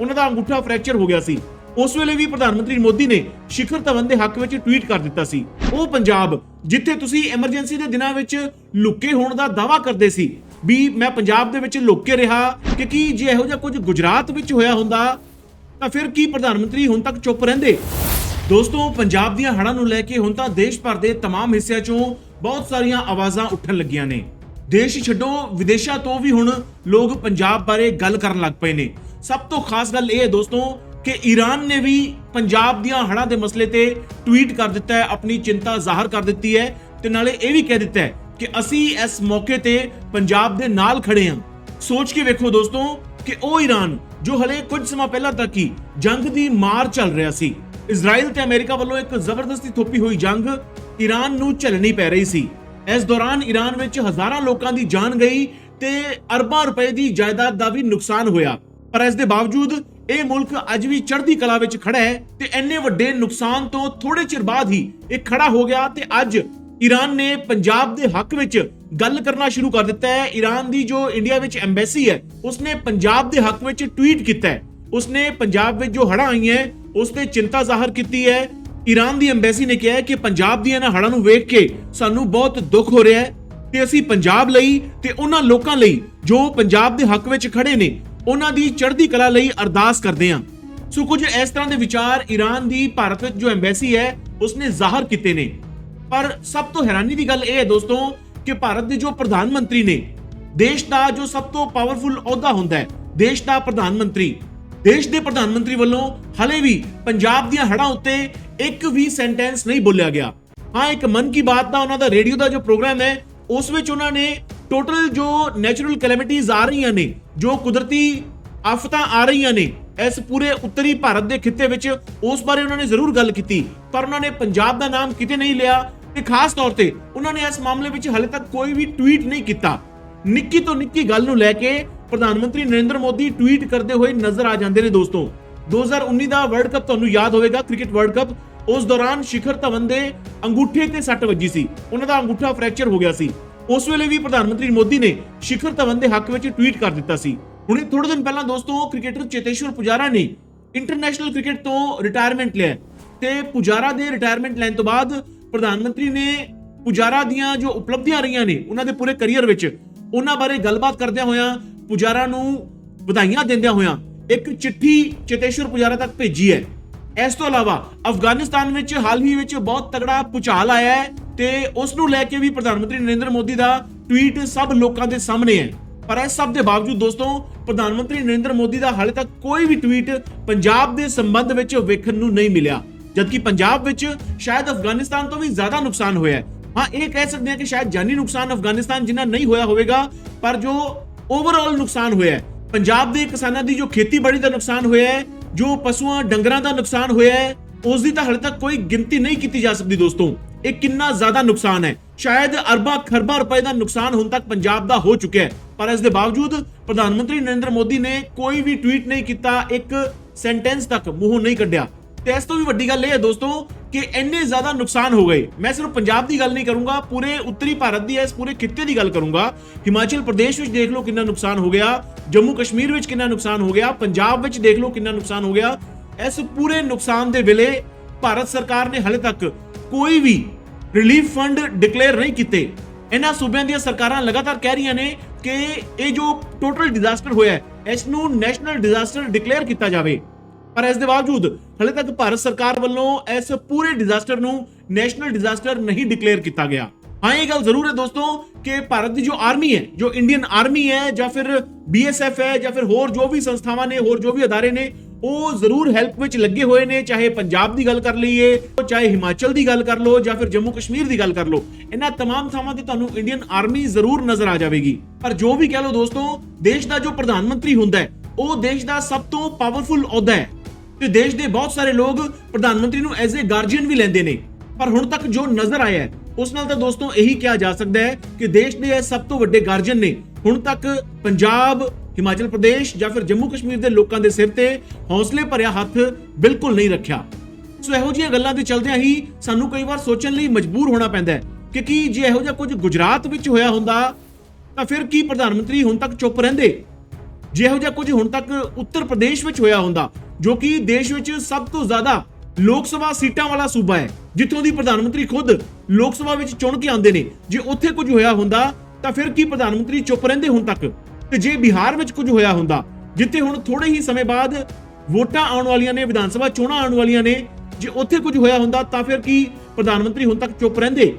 ਉਹਨਾਂ ਦਾ ਅੰਗੂਠਾ ਫ੍ਰੈਕਚਰ ਹੋ ਗਿਆ ਸੀ ਉਸ ਵੇਲੇ ਵੀ ਪ੍ਰਧਾਨ ਮੰਤਰੀ ਮੋਦੀ ਨੇ ਸ਼ਿਖਰ ਧਵਨ ਦੇ ਹੱਕ ਵਿੱਚ ਟਵੀਟ ਕਰ ਦਿੱਤਾ ਸੀ ਉਹ ਪੰਜਾਬ ਜਿੱਥੇ ਤੁਸੀਂ ਐਮਰਜੈਂਸੀ ਦੇ ਦਿਨਾਂ ਵਿੱਚ ਲੁੱਕੇ ਹੋਣ ਦਾ ਦਾਵਾ ਕਰਦੇ ਸੀ ਵੀ ਮੈਂ ਪੰਜਾਬ ਦੇ ਵਿੱਚ ਲੁੱਕ ਕੇ ਰਿਹਾ ਕਿ ਕੀ ਜੇ ਇਹੋ ਜਿਹਾ ਕੁਝ ਗੁਜਰਾਤ ਵਿੱਚ ਹੋਇਆ ਹੁੰਦਾ ਤਾਂ ਫਿਰ ਕੀ ਪ੍ਰਧਾਨ ਮੰਤਰੀ ਹੁਣ ਤੱਕ ਚੁੱਪ ਰਹਿੰਦੇ ਦੋਸਤੋ ਪੰਜਾਬ ਦੀਆਂ ਹੜ੍ਹਾਂ ਨੂੰ ਲੈ ਕੇ ਹੁਣ ਤਾਂ ਦੇਸ਼ ਭਰ ਦੇ तमाम ਹਿੱਸਿਆਂ 'ਚੋਂ ਬਹੁਤ ਸਾਰੀਆਂ ਆਵਾਜ਼ਾਂ ਉੱਠਣ ਲੱਗੀਆਂ ਨੇ ਦੇਸ਼ ਛੱਡੋ ਵਿਦੇਸ਼ਾਂ ਤੋਂ ਵੀ ਹੁਣ ਲੋਕ ਪੰਜਾਬ ਬਾਰੇ ਗੱਲ ਕਰਨ ਲੱਗ ਪਏ ਨੇ ਸਭ ਤੋਂ ਖਾਸ ਗੱਲ ਇਹ ਹੈ ਦੋਸਤੋ ਕਿ ਈਰਾਨ ਨੇ ਵੀ ਪੰਜਾਬ ਦੀਆਂ ਹੜ੍ਹਾਂ ਦੇ ਮਸਲੇ ਤੇ ਟਵੀਟ ਕਰ ਦਿੱਤਾ ਹੈ, ਆਪਣੀ ਚਿੰਤਾ ਜ਼ਾਹਰ ਕਰ ਦਿੱਤੀ ਹੈ ਤੇ ਨਾਲੇ ਇਹ ਵੀ ਕਹਿ ਦਿੱਤਾ ਹੈ ਕਿ ਅਸੀਂ ਇਸ ਮੌਕੇ ਤੇ ਪੰਜਾਬ ਦੇ ਨਾਲ ਖੜੇ ਹਾਂ। ਸੋਚ ਕੇ ਵੇਖੋ ਦੋਸਤੋ ਕਿ ਉਹ ਈਰਾਨ ਜੋ ਹਲੇ ਕੁਝ ਸਮਾਂ ਪਹਿਲਾਂ ਤੱਕ ਹੀ ਜੰਗ ਦੀ ਮਾਰ ਚੱਲ ਰਿਹਾ ਸੀ। ਇਜ਼ਰਾਈਲ ਤੇ ਅਮਰੀਕਾ ਵੱਲੋਂ ਇੱਕ ਜ਼ਬਰਦਸਤੀ ਥੋਪੀ ਹੋਈ ਜੰਗ ਈਰਾਨ ਨੂੰ ਝੱਲਣੀ ਪੈ ਰਹੀ ਸੀ। ਇਸ ਦੌਰਾਨ ਈਰਾਨ ਵਿੱਚ ਹਜ਼ਾਰਾਂ ਲੋਕਾਂ ਦੀ ਜਾਨ ਗਈ ਤੇ ਅਰਬਾਂ ਰੁਪਏ ਦੀ ਜਾਇਦਾਦ ਦਾ ਵੀ ਨੁਕਸਾਨ ਹੋਇਆ। ਪਰ ਇਸ ਦੇ ਬਾਵਜੂਦ ਇਹ ਮੁਲਕ ਅੱਜ ਵੀ ਚੜ੍ਹਦੀ ਕਲਾ ਵਿੱਚ ਖੜਾ ਹੈ ਤੇ ਇੰਨੇ ਵੱਡੇ ਨੁਕਸਾਨ ਤੋਂ ਥੋੜੇ ਚਿਰ ਬਾਅਦ ਹੀ ਇਹ ਖੜਾ ਹੋ ਗਿਆ ਤੇ ਅੱਜ ਈਰਾਨ ਨੇ ਪੰਜਾਬ ਦੇ ਹੱਕ ਵਿੱਚ ਗੱਲ ਕਰਨਾ ਸ਼ੁਰੂ ਕਰ ਦਿੱਤਾ ਹੈ। ਈਰਾਨ ਦੀ ਜੋ ਇੰਡੀਆ ਵਿੱਚ ਐਮਬੈਸੀ ਹੈ, ਉਸਨੇ ਪੰਜਾਬ ਦੇ ਹੱਕ ਵਿੱਚ ਟਵੀਟ ਕੀਤਾ ਹੈ। ਉਸਨੇ ਪੰਜਾਬ ਵਿੱਚ ਜੋ ਹੜ੍ਹਾਂ ਆਈਆਂ ਉਸ ਤੇ ਚਿੰਤਾ ਜ਼ਾਹਰ ਕੀਤੀ ਹੈ। ਈਰਾਨ ਦੀ ਐਮਬੈਸੀ ਨੇ ਕਿਹਾ ਕਿ ਪੰਜਾਬ ਦੀਆਂ ਇਹਨਾਂ ਹੜ੍ਹਾਂ ਨੂੰ ਵੇਖ ਕੇ ਸਾਨੂੰ ਬਹੁਤ ਦੁੱਖ ਹੋ ਰਿਹਾ ਹੈ ਤੇ ਅਸੀਂ ਪੰਜਾਬ ਲਈ ਤੇ ਉਹਨਾਂ ਲੋਕਾਂ ਲਈ ਜੋ ਪੰਜਾਬ ਦੇ ਹੱਕ ਵਿੱਚ ਖੜੇ ਨੇ ਉਹਨਾਂ ਦੀ ਚੜ੍ਹਦੀ ਕਲਾ ਲਈ ਅਰਦਾਸ ਕਰਦੇ ਹਾਂ। ਸੋ ਕੁਝ ਇਸ ਤਰ੍ਹਾਂ ਦੇ ਵਿਚਾਰ ਈਰਾਨ ਦੀ ਭਾਰਤ ਵਿੱਚ ਜੋ ਐਮਬੈਸੀ ਹੈ, ਉਸਨੇ ਜ਼ਾਹਰ ਕੀਤੇ ਨੇ। ਪਰ ਸਭ ਤੋਂ ਹੈਰਾਨੀ ਦੀ ਗੱਲ ਇਹ ਹੈ ਦੋਸਤੋ ਕਿ ਭਾਰਤ ਦੇ ਜੋ ਪ੍ਰਧਾਨ ਮੰਤਰੀ ਨੇ, ਦੇਸ਼ ਦਾ ਜੋ ਸਭ ਤੋਂ ਪਾਵਰਫੁਲ ਅਹੁਦਾ ਹੁੰਦਾ ਹੈ, ਦੇਸ਼ ਦਾ ਪ੍ਰਧਾਨ ਮੰਤਰੀ, ਦੇਸ਼ ਦੇ ਪ੍ਰਧਾਨ ਮੰਤਰੀ ਵੱਲੋਂ ਹਲੇ ਵੀ ਪੰਜਾਬ ਦੀਆਂ ਹੜ੍ਹਾਂ ਉੱਤੇ ਇੱਕ ਵੀ ਸੈਂਟੈਂਸ ਨਹੀਂ ਬੋਲਿਆ ਗਿਆ। ਹਾਂ, ਇੱਕ ਮਨ ਕੀ ਬਾਤ ਦਾ ਉਹਨਾਂ ਦਾ ਰੇਡੀਓ ਦਾ ਜੋ ਪ੍ਰੋਗਰਾਮ ਹੈ, ਉਸ ਵਿੱਚ ਉਹਨਾਂ ਨੇ ਟੋਟਲ ਜੋ ਨੈਚੁਰਲ ਕੈਲੈਮਿਟੀਜ਼ ਆ ਰਹੀਆਂ ਨੇ ਜੋ ਕੁਦਰਤੀ ਆਫਤਾਂ ਆ ਰਹੀਆਂ ਨੇ, ਇਸ ਪੂਰੇ ਉੱਤਰੀ ਭਾਰਤ ਦੇ ਖਿੱਤੇ ਵਿੱਚ ਉਸ ਬਾਰੇ ਉਹਨਾਂ ਨੇ ਜ਼ਰੂਰ ਗੱਲ ਕੀਤੀ, ਪਰ ਉਹਨਾਂ ਨੇ ਪੰਜਾਬ ਦਾ ਨਾਮ ਕਿਤੇ ਨਹੀਂ ਲਿਆ ਤੇ ਖਾਸ ਤੌਰ ਤੇ ਉਹਨਾਂ ਨੇ ਇਸ ਮਾਮਲੇ ਵਿੱਚ ਹਾਲੇ ਤੱਕ ਕੋਈ ਵੀ ਟਵੀਟ ਨਹੀਂ ਕੀਤਾ। ਨਿੱਕੀ ਤੋਂ ਨਿੱਕੀ ਗੱਲ ਨੂੰ ਲੈ ਕੇ ਪ੍ਰਧਾਨ ਮੰਤਰੀ ਨਰਿੰਦਰ ਮੋਦੀ ਟਵੀਟ ਕਰਦੇ ਹੋਏ ਨਜ਼ਰ ਆ ਜਾਂਦੇ ਨੇ ਦੋਸਤੋ। 2019 ਦਾ ਵਰਲਡ ਕੱਪ ਤੁਹਾਨੂੰ ਯਾਦ ਹੋਵੇਗਾ ਕ੍ਰਿਕਟ ਵਰਲਡ ਕੱਪ ਉਸ ਦੌਰਾਨ ਸ਼ਿਖਰ ਧਵਨ ਦੇ ਅੰਗੂਠੇ ਤੇ ਸੱਟ ਵੱਜੀ ਸੀ। ਉਹਨਾਂ ਦਾ ਅੰਗੂਠਾ ਫ੍ਰੈਕਚਰ ਹੋ ਗਿਆ ਸੀ। ਉਸ ਵੇਲੇ ਵੀ ਪ੍ਰਧਾਨ ਮੰਤਰੀ ਮੋਦੀ ਨੇ ਸ਼ਿਖਰ ਧਵਨ ਦੇ ਹੱਕ ਵਿੱਚ ਟਵੀਟ ਕਰ ਦਿੱਤਾ ਸੀ। ਹੁਣੇ ਥੋੜੇ ਦਿਨ ਪਹਿਲਾਂ ਦੋਸਤੋ ਕ੍ਰਿਕਟਰ ਚੇਤੇਸ਼ਵਰ ਪੁਜਾਰਾ ਨੇ ਇੰਟਰਨੈਸ਼ਨਲ ਕ੍ਰਿਕਟ ਤੋਂ ਰਿਟਾਇਰਮੈਂਟ ਲਿਆ ਤੇ ਪੁਜਾਰਾ ਦੇ ਰਿਟਾਇਰਮੈਂਟ ਲੈਣ ਤੋਂ ਬਾਅਦ ਪ੍ਰਧਾਨ ਮੰਤਰੀ ਨੇ ਪੁਜਾਰਾ ਦੀਆਂ ਜੋ ਉਪਲਬਧੀਆਂ ਰਹੀਆਂ ਨੇ, ਉਹਨਾਂ ਦੇ ਪੂਰੇ ਕੈਰੀਅਰ ਵਿੱਚ ਉਹਨਾਂ ਬਾਰੇ ਗੱਲਬਾਤ ਕਰਦਿਆਂ ਹੋਇਆਂ ਪੁਜਾਰਾ ਨੂੰ ਵਧਾਈਆਂ ਦਿੰਦਿਆਂ ਹੋਇਆਂ ਇੱਕ ਚਿੱਠੀ ਚੇਤੇਸ਼ਵਰ ਪੁਜਾਰਾ ਤੱਕ ਭੇਜੀ ਹੈ। ਇਸ ਤੋਂ ਇਲਾਵਾ ਅਫਗਾਨਿਸਤਾਨ ਵਿੱਚ ਹਾਲ ਹੀ ਵਿੱਚ ਬਹੁਤ ਤਗੜਾ ਭੁਚਾਲ ਆਇਆ ਹੈ। ਤੇ ਉਸ ਨੂੰ ਲੈ ਕੇ ਵੀ ਪ੍ਰਧਾਨ ਮੰਤਰੀ ਨਰਿੰਦਰ ਮੋਦੀ ਦਾ ਟਵੀਟ ਸਭ ਲੋਕਾਂ ਦੇ ਸਾਹਮਣੇ ਹੈ। ਪਰ ਇਸ ਸਭ ਦੇ ਬਾਵਜੂਦ ਦੋਸਤੋ, ਪ੍ਰਧਾਨ ਮੰਤਰੀ ਨਰਿੰਦਰ ਮੋਦੀ ਦਾ ਹਾਲੇ ਤੱਕ ਕੋਈ ਵੀ ਟਵੀਟ ਪੰਜਾਬ ਦੇ ਸੰਬੰਧ ਵਿੱਚ ਵੇਖਣ ਨੂੰ ਨਹੀਂ ਮਿਲਿਆ। ਜਦਕਿ ਪੰਜਾਬ ਵਿੱਚ ਸ਼ਾਇਦ ਅਫਗਾਨਿਸਤਾਨ ਤੋਂ ਵੀ ਜ਼ਿਆਦਾ ਨੁਕਸਾਨ ਹੋਇਆ ਹੈ। ਹਾਂ, ਇਹ ਕਹਿ ਸਕਦੇ ਹਾਂ ਕਿ ਸ਼ਾਇਦ ਜਾਨੀ ਨੁਕਸਾਨ ਅਫਗਾਨਿਸਤਾਨ ਜਿੰਨਾ ਨਹੀਂ ਹੋਇਆ ਹੋਵੇਗਾ, ਪਰ ਜੋ ਓਵਰਆਲ ਨੁਕਸਾਨ ਹੋਇਆ ਹੈ, ਪੰਜਾਬ ਦੇ ਕਿਸਾਨਾਂ ਦੀ ਜੋ ਖੇਤੀਬਾੜੀ ਦਾ ਨੁਕਸਾਨ ਹੋਇਆ ਹੈ, ਜੋ ਪਸ਼ੂਆਂ, ਡੰਗਰਾਂ ਦਾ ਨੁਕਸਾਨ ਹੋਇਆ ਹੈ, ਉਸ ਦੀ ਤਾਂ ਹਾਲੇ ਤੱਕ ਕੋਈ ਗਿਣਤੀ ਨਹੀਂ ਕੀਤੀ ਜਾ ਸਕਦੀ ਦੋਸਤੋ। ਇਹ ਕਿੰਨਾ ਜ਼ਿਆਦਾ ਨੁਕਸਾਨ ਹੈ। ਸ਼ਾਇਦ ਅਰਬਾਂ ਖਰਬਾਂ ਰੁਪਏ ਦਾ ਨੁਕਸਾਨ ਹੁਣ ਤੱਕ ਪੰਜਾਬ ਦਾ ਹੋ ਚੁੱਕਿਆ ਹੈ। ਪਰ ਇਸ ਦੇ ਬਾਵਜੂਦ ਪ੍ਰਧਾਨ ਮੰਤਰੀ ਨਰਿੰਦਰ ਮੋਦੀ ਨੇ ਕੋਈ ਵੀ ਟਵੀਟ ਨਹੀਂ ਕੀਤਾ, ਇੱਕ ਸੈਂਟੈਂਸ ਤੱਕ ਮੂੰਹੋਂ ਨਹੀਂ ਕੱਢਿਆ। ਤੇ ਇਸ ਤੋਂ ਵੀ ਵੱਡੀ ਗੱਲ ਇਹ ਹੈ ਦੋਸਤੋ ਕਿ ਇੰਨੇ ਜ਼ਿਆਦਾ ਨੁਕਸਾਨ ਹੋ ਗਏ। ਮੈਂ ਸਿਰਫ ਪੰਜਾਬ ਦੀ ਗੱਲ ਨਹੀਂ ਕਰੂੰਗਾ, ਪੂਰੇ ਉੱਤਰੀ ਭਾਰਤ ਦੀ ਇਸ ਪੂਰੇ ਖਿੱਤੇ ਦੀ ਗੱਲ ਕਰੂੰਗਾ। ਹਿਮਾਚਲ ਪ੍ਰਦੇਸ਼ ਵਿੱਚ ਦੇਖ ਲਓ ਕਿੰਨਾ ਨੁਕਸਾਨ ਹੋ ਗਿਆ। ਜੰਮੂ ਕਸ਼ਮੀਰ ਵਿੱਚ ਕਿੰਨਾ ਨੁਕਸਾਨ ਹੋ ਗਿਆ। ਪੰਜਾਬ ਵਿੱਚ ਦੇਖ ਲਓ ਕਿੰਨਾ ਨੁਕਸਾਨ ਹੋ ਗਿਆ। ਇਸ ਪੂਰੇ ਨੁਕਸਾਨ ਦੇ ਵੇਲੇ ਭਾਰਤ ਸਰਕਾਰ ਨੇ ਹਲੇ ਤੱਕ ਕੋਈ ਵੀ ਰਿਲੀਫ ਫੰਡ ਡਿਕਲੇਅਰ ਨਹੀਂ ਕੀਤੇ। ਇਹਨਾਂ ਸੂਬਿਆਂ ਦੀਆਂ ਸਰਕਾਰਾਂ ਲਗਾਤਾਰ ਕਹਿ ਰਹੀਆਂ ਨੇ ਕਿ ਇਹ ਜੋ ਟੋਟਲ ਡਿਜ਼ਾਸਟਰ ਹੋਇਆ ਹੈ, ਇਸ ਨੂੰ ਨੈਸ਼ਨਲ ਡਿਜ਼ਾਸਟਰ ਡਿਕਲੇਅਰ ਕੀਤਾ ਜਾਵੇ। ਪਰ ਇਸ ਦੇ ਬਾਵਜੂਦ ਹਲੇ ਤੱਕ ਭਾਰਤ ਸਰਕਾਰ ਵੱਲੋਂ ਇਸ ਪੂਰੇ ਡਿਜ਼ਾਸਟਰ ਨੂੰ ਨੈਸ਼ਨਲ ਡਿਜ਼ਾਸਟਰ ਨਹੀਂ ਡਿਕਲੇਅਰ ਕੀਤਾ ਗਿਆ। ਹਾਂ, ਇਹ ਗੱਲ ਜ਼ਰੂਰ ਹੈ ਦੋਸਤੋ ਕਿ ਭਾਰਤ ਦੀ ਜੋ ਆਰਮੀ ਹੈ, ਜੋ ਇੰਡੀਅਨ ਆਰਮੀ ਹੈ ਜਾਂ ਫਿਰ ਬੀਐਸਐਫ ਹੈ ਜਾਂ ਫਿਰ ਹੋਰ ਜੋ ਵੀ ਸੰਸਥਾਵਾਂ ਨੇ, ਹੋਰ ਜੋ ਵੀ ਅਦਾਰੇ ਨੇ ਉਹ ਜ਼ਰੂਰ ਹੈਲਪ ਵਿੱਚ ਲੱਗੇ ਹੋਏ ਨੇ ਚਾਹੇ ਪੰਜਾਬ ਦੀ ਗੱਲ ਕਰ ਲਈਏ ਚਾਹੇ ਹਿਮਾਚਲ ਦੀ ਗੱਲ ਕਰ ਲਓ ਜਾਂ ਫਿਰ ਜੰਮੂ ਕਸ਼ਮੀਰ ਦੀ ਗੱਲ ਕਰ ਲਓ ਇਹਨਾਂ तमाम ਥਾਵਾਂ ਤੇ ਤੁਹਾਨੂੰ ਇੰਡੀਅਨ ਆਰਮੀ ਜ਼ਰੂਰ ਨਜ਼ਰ ਆ ਜਾਵੇਗੀ ਪਰ ਜੋ ਵੀ ਕਹਿ ਲਓ ਦੋਸਤੋ ਦੇਸ਼ ਦਾ ਜੋ ਪ੍ਰਧਾਨ ਮੰਤਰੀ ਹੁੰਦਾ ਹੈ ਉਹ ਦੇਸ਼ ਦਾ ਸਭ ਤੋਂ ਪਾਵਰਫੁਲ ਅਹੁਦਾ ਹੈ ਤੇ ਦੇਸ਼ ਦੇ ਬਹੁਤ ਸਾਰੇ ਲੋਕ ਪ੍ਰਧਾਨ ਮੰਤਰੀ ਨੂੰ ਐਜ਼ ਅ ਗਾਰਡੀਅਨ ਵੀ ਲੈਂਦੇ ਨੇ ਪਰ ਹੁਣ ਤੱਕ ਜੋ ਨਜ਼ਰ ਆਇਆ ਹੈ ਉਸ ਨਾਲ ਤਾਂ ਦੋਸਤੋ ਇਹੀ ਕਿਹਾ ਜਾ ਸਕਦਾ ਹੈ ਕਿ ਦੇਸ਼ ਦੇ ਇਹ ਸਭ ਤੋਂ ਵੱਡੇ ਗਾਰਡੀਅਨ ਨੇ ਹੁਣ ਤੱਕ ਪੰਜਾਬ ਹਿਮਾਚਲ ਪ੍ਰਦੇਸ਼ ਜਾਂ ਫਿਰ ਜੰਮੂ ਕਸ਼ਮੀਰ ਦੇ ਲੋਕਾਂ ਦੇ ਸਿਰ ਤੇ ਹੌਸਲੇ ਭਰਿਆ ਹੱਥ ਬਿਲਕੁਲ ਨਹੀਂ ਰੱਖਿਆ। ਸੋ ਇਹੋ ਜਿਹੀਆਂ ਗੱਲਾਂ ਦੇ ਚਲਦਿਆਂ ਹੀ ਸਾਨੂੰ ਕਈ ਵਾਰ ਸੋਚਣ ਲਈ ਮਜਬੂਰ ਹੋਣਾ ਪੈਂਦਾ ਹੈ ਕਿ ਕੀ ਜੇ ਇਹੋ ਜਿਹਾ ਕੁਝ ਗੁਜਰਾਤ ਵਿੱਚ ਹੋਇਆ ਹੁੰਦਾ, ਤਾਂ ਫਿਰ ਕੀ ਪ੍ਰਧਾਨ ਮੰਤਰੀ ਹੁਣ ਤੱਕ ਚੁੱਪ ਰਹਿੰਦੇ? ਜੇ ਇਹੋ ਜਿਹਾ ਕੁਝ ਹੁਣ ਤੱਕ ਉੱਤਰ ਪ੍ਰਦੇਸ਼ ਵਿੱਚ ਹੋਇਆ ਹੁੰਦਾ, ਜੋ ਕਿ ਦੇਸ਼ ਵਿੱਚ ਸਭ ਤੋਂ ਜ਼ਿਆਦਾ ਲੋਕ ਸਭਾ ਸੀਟਾਂ ਵਾਲਾ ਸੂਬਾ ਹੈ, ਜਿੱਥੋਂ ਦੀ ਪ੍ਰਧਾਨ ਮੰਤਰੀ ਖੁਦ ਲੋਕ ਸਭਾ ਵਿੱਚ ਚੁਣ ਕੇ ਆਉਂਦੇ ਨੇ, ਜੇ ਉੱਥੇ ਕੁਝ ਹੋਇਆ ਹੁੰਦਾ, ਤਾਂ ਫਿਰ ਕੀ ਪ੍ਰਧਾਨ ਮੰਤਰੀ ਚੁੱਪ ਰਹਿੰਦੇ ਹੁਣ ਤੱਕ? ਤੇ ਜੇ ਬਿਹਾਰ ਵਿੱਚ ਕੁਝ ਹੋਇਆ ਹੁੰਦਾ, ਜਿੱਥੇ ਹੁਣ ਥੋੜੇ ਹੀ ਸਮੇਂ ਬਾਅਦ ਵੋਟਾਂ ਆਉਣ ਵਾਲੀਆਂ ਨੇ, ਵਿਧਾਨ ਸਭਾ ਚੋਣਾਂ ਆਉਣ ਵਾਲੀਆਂ ਨੇ, ਜੇ ਉੱਥੇ ਕੁਝ ਹੋਇਆ ਹੁੰਦਾ ਤਾਂ ਫਿਰ ਕੀ ਪ੍ਰਧਾਨ ਮੰਤਰੀ ਹੁਣ ਤੱਕ ਚੁੱਪ ਰਹਿੰਦੇ?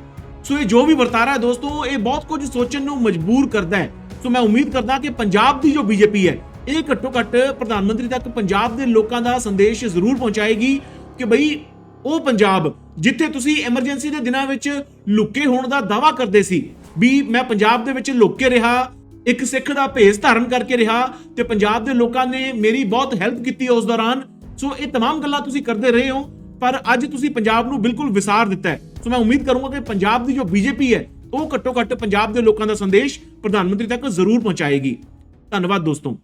ਸੋ ਇਹ ਜੋ ਵੀ ਵਰਤਾਰਾ ਹੈ ਦੋਸਤੋ, ਇਹ ਬਹੁਤ ਕੁਝ ਸੋਚਣ ਨੂੰ ਮਜਬੂਰ ਕਰਦਾ ਹੈ। ਸੋ ਮੈਂ ਉਮੀਦ ਕਰਦਾ ਕਿ ਪੰਜਾਬ ਦੀ ਜੋ ਬੀਜੇਪੀ ਹੈ, ਇਹ ਘੱਟੋ ਘੱਟ ਪ੍ਰਧਾਨ ਮੰਤਰੀ ਤੱਕ ਪੰਜਾਬ ਦੇ ਲੋਕਾਂ ਦਾ ਸੰਦੇਸ਼ ਜ਼ਰੂਰ ਪਹੁੰਚਾਏਗੀ ਕਿ ਬਈ ਉਹ ਪੰਜਾਬ ਜਿੱਥੇ ਤੁਸੀਂ ਐਮਰਜੈਂਸੀ ਦੇ ਦਿਨਾਂ ਵਿੱਚ ਲੁੱਕੇ ਹੋਣ ਦਾ ਦਾਵਾ ਕਰਦੇ ਸੀ, ਵੀ ਮੈਂ ਪੰਜਾਬ ਦੇ ਵਿੱਚ ਲੁੱਕ ਰਿਹਾ ਇੱਕ ਸਿੱਖ ਦਾ ਭੇਸ ਧਾਰਨ ਕਰਕੇ ਰਿਹਾ ਤੇ ਪੰਜਾਬ ਦੇ ਲੋਕਾਂ ਨੇ ਮੇਰੀ ਬਹੁਤ ਹੈਲਪ ਕੀਤੀ ਉਸ ਦੌਰਾਨ ਸੋ ਇਹ तमाम ਗੱਲਾਂ ਤੁਸੀਂ ਕਰਦੇ ਰਹੇ ਹੋ ਪਰ ਅੱਜ ਤੁਸੀਂ ਪੰਜਾਬ ਨੂੰ ਬਿਲਕੁਲ ਵਿਸਾਰ ਦਿੱਤਾ ਹੈ ਸੋ ਮੈਂ ਉਮੀਦ ਕਰੂੰਗਾ ਕਿ ਪੰਜਾਬ ਦੀ ਜੋ ਬੀਜੇਪੀ ਹੈ ਉਹ ਘੱਟੋ ਘੱਟ ਪੰਜਾਬ ਦੇ ਲੋਕਾਂ ਦਾ ਸੰਦੇਸ਼ ਪ੍ਰਧਾਨ ਮੰਤਰੀ ਤੱਕ ਜ਼ਰੂਰ ਪਹੁੰਚਾਏਗੀ ਧੰਨਵਾਦ ਦੋਸਤੋ